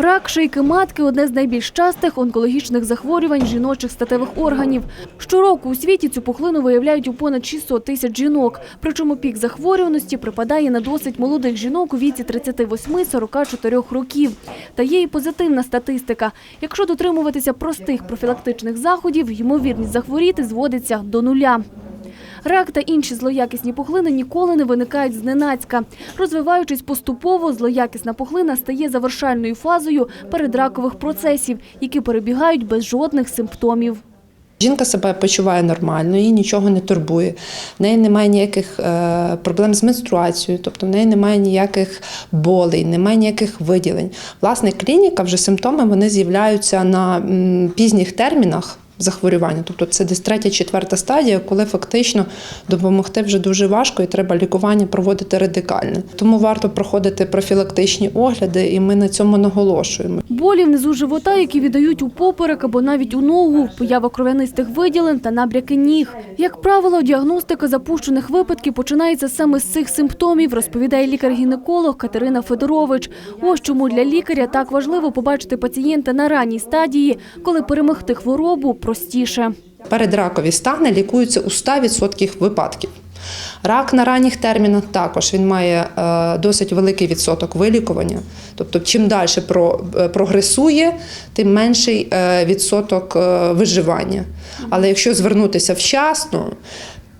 Рак шийки матки одне з найбільш частих онкологічних захворювань жіночих статевих органів. Щороку у світі цю пухлину виявляють у понад 600 тисяч жінок. Причому пік захворюваності припадає на досить молодих жінок у віці 38-44 років. Та є і позитивна статистика. Якщо дотримуватися простих профілактичних заходів, ймовірність захворіти зводиться до нуля. Рак та інші злоякісні пухлини ніколи не виникають зненацька. Розвиваючись поступово, злоякісна пухлина стає завершальною фазою передракових процесів, які перебігають без жодних симптомів. Жінка себе почуває нормально, її нічого не турбує. В неї немає ніяких е, проблем з менструацією, тобто в неї немає ніяких болей, немає ніяких виділень. Власне, клініка вже симптоми вони з'являються на пізніх термінах. Захворювання, тобто це десь третя, четверта стадія, коли фактично допомогти вже дуже важко і треба лікування проводити радикальне. Тому варто проходити профілактичні огляди, і ми на цьому наголошуємо. Болі внизу живота, які віддають у поперек або навіть у ногу, поява кров'янистих виділень та набряки ніг. Як правило, діагностика запущених випадків починається саме з цих симптомів, розповідає лікар-гінеколог Катерина Федорович. Ось чому для лікаря так важливо побачити пацієнта на ранній стадії, коли перемогти хворобу простіше. Передракові стани лікуються у 100% випадків. Рак на ранніх термінах також він має е, досить великий відсоток вилікування. Тобто, чим далі е, прогресує, тим менший е, відсоток виживання. Але якщо звернутися вчасно,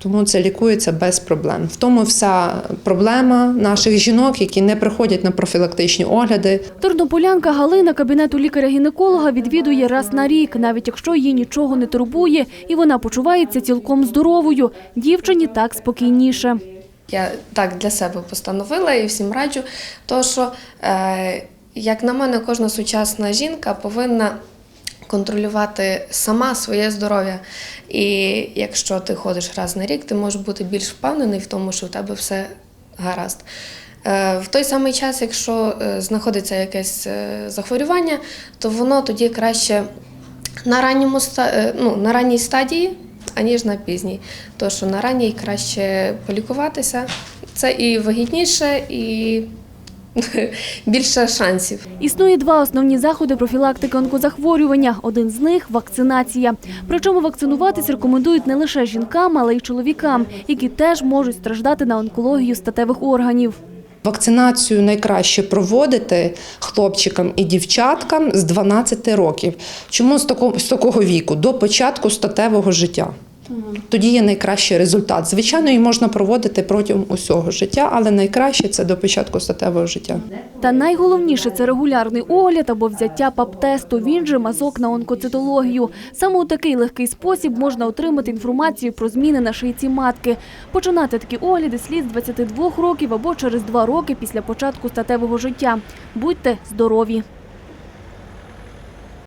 тому це лікується без проблем. В тому вся проблема наших жінок, які не приходять на профілактичні огляди, Тернополянка Галина кабінету лікаря-гінеколога відвідує раз на рік, навіть якщо її нічого не турбує, і вона почувається цілком здоровою. Дівчині так спокійніше. Я так для себе постановила і всім раджу, то що, е, як на мене, кожна сучасна жінка повинна контролювати сама своє здоров'я. І якщо ти ходиш раз на рік, ти можеш бути більш впевнений в тому, що в тебе все гаразд. Е, В той самий час, якщо е, знаходиться якесь е, захворювання, то воно тоді краще на ранньому ну, на ранній стадії, аніж на пізній. То що на ранній краще полікуватися. Це і вигідніше, і більше шансів. Існує два основні заходи профілактики онкозахворювання. Один з них вакцинація. Причому вакцинуватись рекомендують не лише жінкам, але й чоловікам, які теж можуть страждати на онкологію статевих органів. Вакцинацію найкраще проводити хлопчикам і дівчаткам з 12 років. Чому з такого, з такого віку? До початку статевого життя. Тоді є найкращий результат. Звичайно, її можна проводити протягом усього життя, але найкраще це до початку статевого життя. Та найголовніше це регулярний огляд або взяття ПАП-тесту. Він же мазок на онкоцитологію. Саме у такий легкий спосіб можна отримати інформацію про зміни на шийці матки. Починати такі огляди слід з 22 років або через 2 роки після початку статевого життя. Будьте здорові!